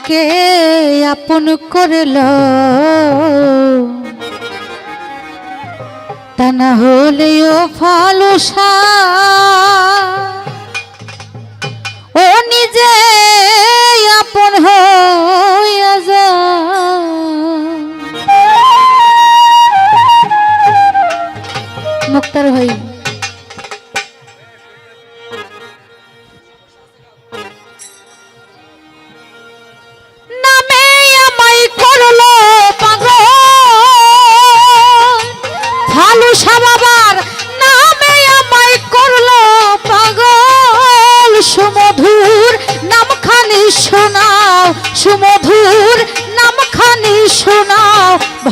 আমাকে আপন করল। তা না হলেও ফালুসা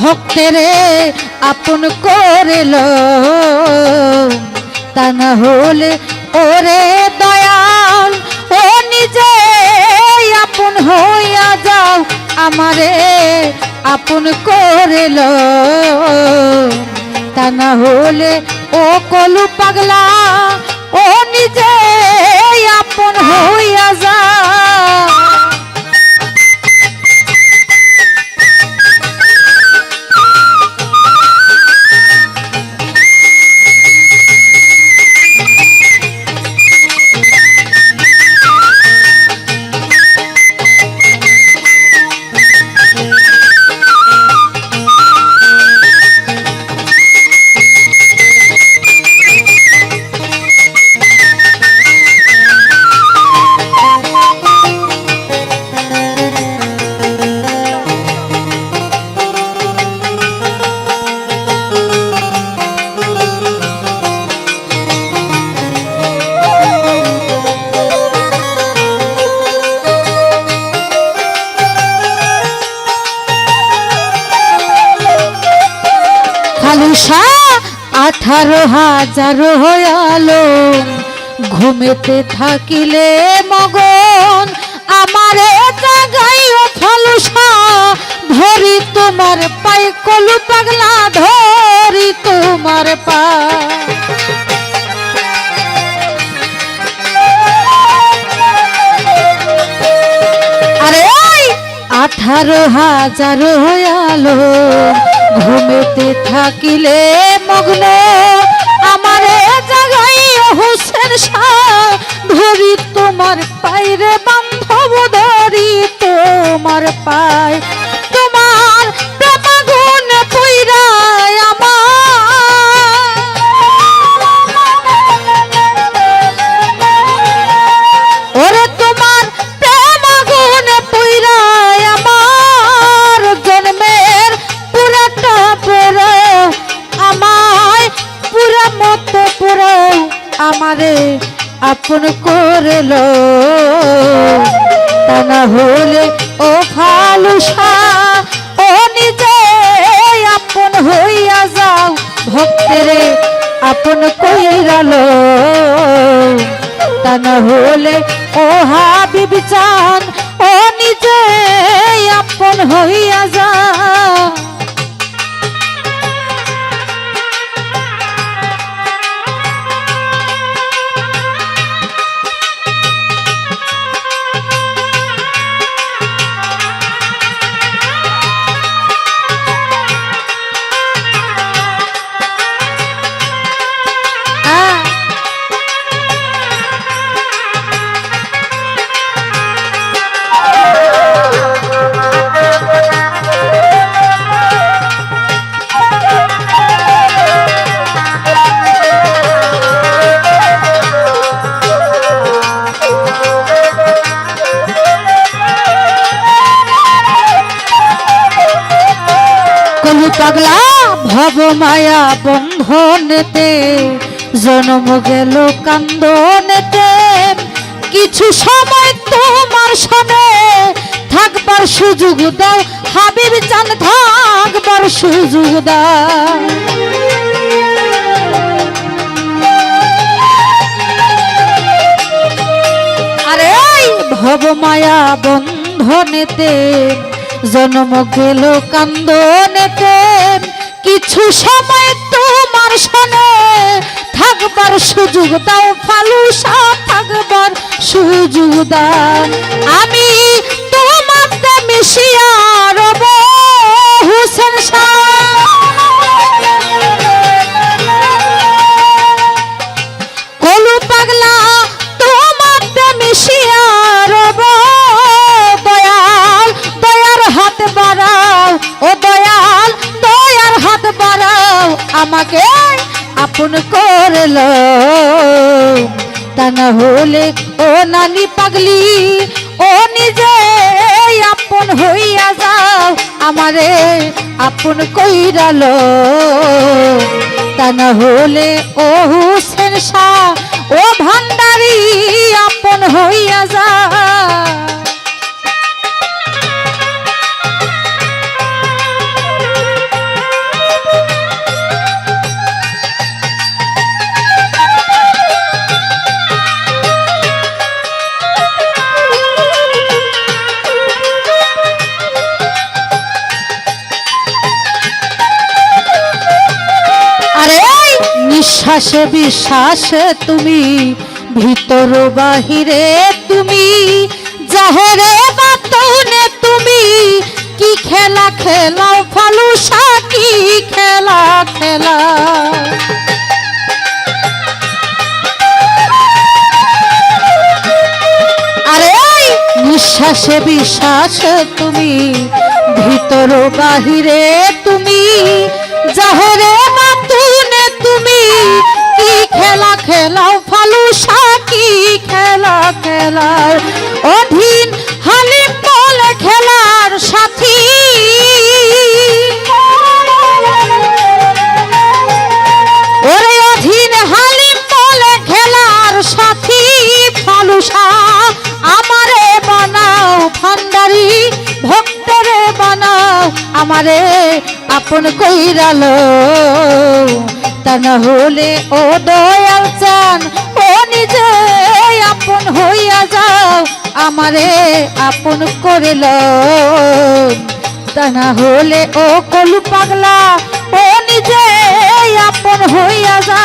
ভক্তেরে আপন করেল। তা না হলে ওরে দয়াল, ও নিজে আপন হইয়া যাও, আমারে আপন করেল। তা না হলে ও কলু পাগলা, ও নিজে আপন হইয়া যা খালুসা আঠারো হাজার হয়ালো ঘুমেতে থাকিলে মগন, আমারে জাগাইও ফালুসা। ধরি তোমার পাই কলু পাগলা, ধরি তোমার পা। আরে আঠারো হাজার হয়ালো ঘুমেতে থাকিলে মগ্ন হলে ও ফালুসা, ও নিজে আপন হইয়া যাও, ভক্তেরে আপন কইরালো তা না হলে ও হাবিব চান, ও নিজে আপন হইয়া যা পাগলা ভব মায়া বন্ধনেতে, জন্ম গেল কান্দনেতে। কিছু সময় তোমার সনে থাকবার সুযোগ দাও, হাবিব চান থাকবার সুযোগ দাও। আরে ভব মায়া বন্ধনেতে জন্ম গেল কান্দনেতে কিছু সময় তোমার সনে থাকবার সুযোগ দাও, ফালুসা থাকবার সুযোগ দাও। আমি তোমার মিশিয়া রব। আমাকে আপন করল। তা না হলে ও নানি পাগলি, ও নিজে আপন হইয়া যাও, আমারে আপন কইরাল। তা না হলে ও হুসেন শাহ নিঃশ্বাসে বিশ্বাসে তুমি, ভিতর বাহিরে তুমি। জাহেরে বাতনে তুমি, কি খেলা খেলাও ফালুসা, কি খেলা খেলা। আরে নিঃশ্বাসে বিশ্বাসে তুমি, ভিতর বাহিরে তুমি। আমারে আপন কইরালো, তা না হলে ও দয়াল চান, ও নিজে আপন হইয়া যাও, আমারে আপন করিল। তা না হলে ও কলু পাগলা, ও নিজে আপন হইয়া যা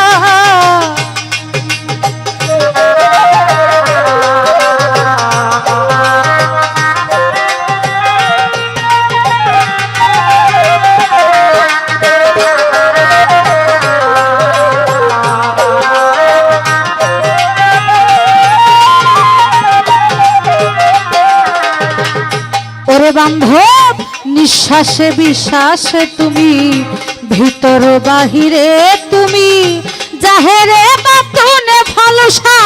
বান্ধব, নিঃশ্বাসে বিশ্বাসে তুমি, ভিতর বাহিরে তুমি। জাহেরে বাতুনে ফালসা,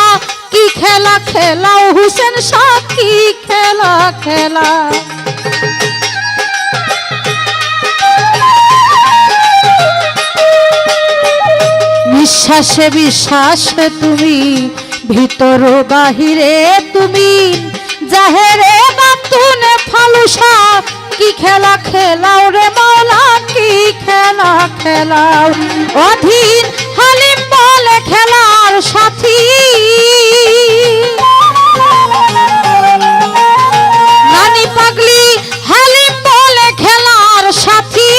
কি খেলা খেলাও হুসেন শাহ, কি খেলা খেলা। নিঃশ্বাসে বিশ্বাসে তুমি, ভিতর বাহিরে তুমি। জাহেরে বাতুনে ফালুসা, কি খেলা খেলাও রে মাওলা কি খেলা খেলাও। অধীন হালিম বলে খেলার সাথী। নানি পাগলি হালিম বলে খেলার সাথী।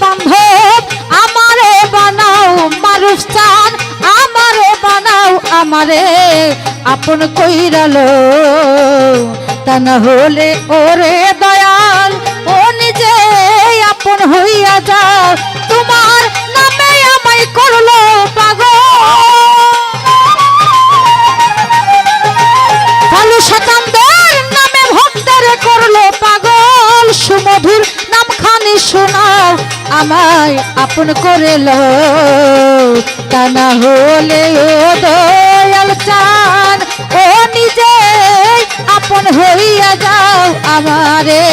বান্ধব, আমারে বানাও, মারুফ চান, আমারে বানাও, আমারে আপন কইরালো। তা না হলে ওরে দয়াল, ও নিজে আপন হইয়া যাও। তোমার নামে আমায় করল পাগল। ভালো শতাব্দের নামে ভক্তের করল পাগল। সুমধুর নাম খানি শোনাও, আমায় আপন করে লো তা না হলে ও দয়াল আপন হইয়া যাও আমারে,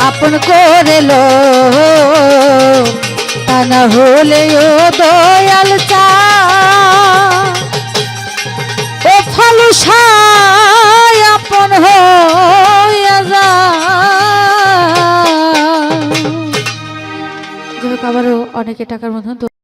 আপন করে লো। না হলে ও দয়াল ও ফালুসায় আপন হইয়া যা আবারও অনেকে টাকার মতন